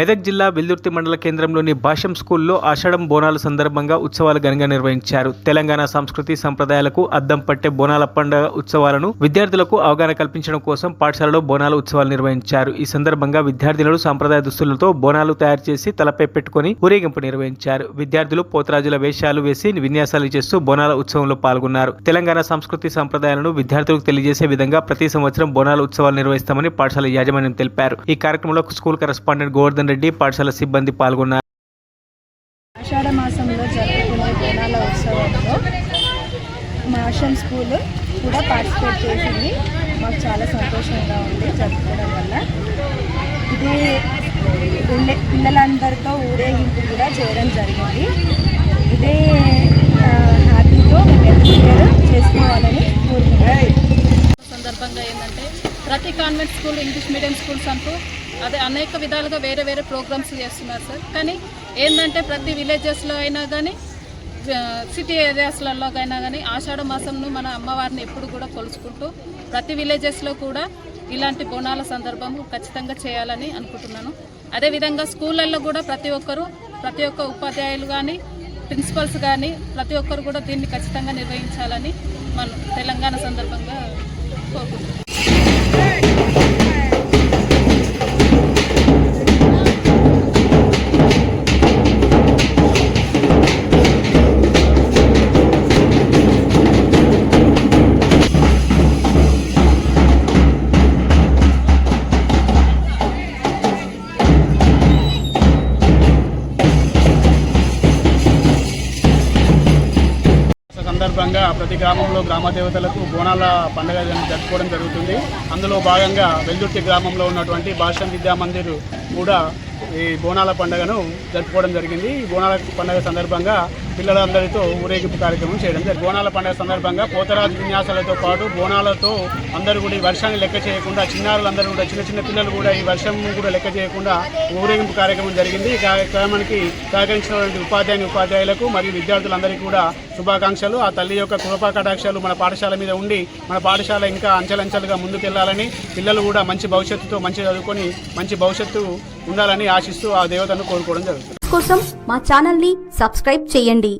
మెదక్ జిల్లా వెల్దుర్తి మండల కేంద్రంలోని భాషం స్కూల్లో ఆషాఢం బోనాల సందర్భంగా ఉత్సవాలు ఘనంగా నిర్వహించారు. తెలంగాణ సంస్కృతి సంప్రదాయాలకు అద్దం పట్టే బోనాల పండుగ ఉత్సవాలను విద్యార్థులకు అవగాహన కల్పించడం కోసం పాఠశాలలో బోనాల ఉత్సవాలు నిర్వహించారు. ఈ సందర్భంగా విద్యార్థినులు సంప్రదాయ దుస్తులతో బోనాలు తయారు చేసి తలపై పెట్టుకుని ఊరేగింపు నిర్వహించారు. విద్యార్థులు పోతరాజుల వేషాలు వేసి విన్యాసాలు చేస్తూ బోనాల ఉత్సవంలో పాల్గొన్నారు. తెలంగాణ సంస్కృతి సంప్రదాయాలను విద్యార్థులకు తెలియజేసే విధంగా ప్రతి సంవత్సరం బోనాల ఉత్సవాలు నిర్వహిస్తామని పాఠశాల యాజమాన్యం తెలిపారు. ఈ కార్యక్రమంలో స్కూల్ కరెస్పాండెంట్ గోవర్ధన్ రెడ్డి పాఠశాల సిబ్బంది పాల్గొన్నారు. ఆషాఢ మాసంలో జరుపుకునే బోనాల ఉత్సవంలో మా ఆశ్రమ్ స్కూల్ కూడా పార్టిసిపేట్ చేసింది. మాకు చాలా సంతోషంగా ఉంది జరుపుకోవడం వల్ల. ఇది పిల్ల పిల్లలందరితో ఊరేగింపు కూడా చేయడం జరిగింది. ఇదే హ్యాపీతో మేము ఎవ్రీ ఇయర్ చేసుకోవాలని కోరుకుంటున్నాం సందర్భంగా ఏంటంటే ప్రతి convent school English medium schools అంటూ అదే అనేక విధాలుగా వేరే వేరే ప్రోగ్రామ్స్ చేస్తున్నారు సార్. కానీ ఏంటంటే ప్రతి విలేజెస్లో అయినా కానీ సిటీ ఏరియాస్లలో అయినా కానీ ఆషాఢ మాసంను మన అమ్మవారిని ఎప్పుడు కూడా కొలుచుకుంటూ ప్రతి విలేజెస్లో కూడా ఇలాంటి బోనాల సందర్భం ఖచ్చితంగా చేయాలని అనుకుంటున్నాను. అదేవిధంగా స్కూళ్ళల్లో కూడా ప్రతి ఒక్కరూ ప్రతి ఒక్క ఉపాధ్యాయులు కానీ ప్రిన్సిపల్స్ కానీ ప్రతి ఒక్కరు కూడా దీన్ని ఖచ్చితంగా నిర్వహించాలని మనం తెలంగాణ సందర్భంగా కోరుకుంటున్నాం సందర్భంగా ప్రతి గ్రామంలో గ్రామ దేవతలకు బోనాల పండుగ జరుపుకోవడం జరుగుతుంది. అందులో భాగంగా వెల్దుర్తి గ్రామంలో ఉన్నటువంటి భాషం విద్యా మందిర్ కూడా ఈ బోనాల పండుగను జరుపుకోవడం జరిగింది. ఈ బోనాల పండుగ సందర్భంగా పిల్లలందరితో ఊరేగింపు కార్యక్రమం చేయడం జరిగింది. బోనాల పండుగ సందర్భంగా పోతరాజు విన్యాసాలతో పాటు బోనాలతో అందరూ కూడా ఈ వర్షాన్ని లెక్క చేయకుండా చిన్నారులందరూ కూడా చిన్న చిన్న పిల్లలు కూడా ఈ వర్షం కూడా లెక్క చేయకుండా ఊరేగింపు కార్యక్రమం జరిగింది. ఈ కార్యక్రమానికి సహకరించినటువంటి ఉపాధ్యాయుని ఉపాధ్యాయులకు మరియు విద్యార్థులందరికీ కూడా శుభాకాంక్షలు. ఆ తల్లి యొక్క కృపాకటాక్షాలు మన పాఠశాల మీద ఉండి మన పాఠశాల ఇంకా అంచెలంచెలుగా ముందుకెళ్ళాలని పిల్లలు కూడా మంచి భవిష్యత్తుతో మంచి చదువుకొని మంచి భవిష్యత్తు ఉండాలని ఆశిస్తూ ఆ దేవతను కోరుకోవడం జరుగుతుంది. కోసం మా ఛానల్ని సబ్స్క్రైబ్ చేయండి.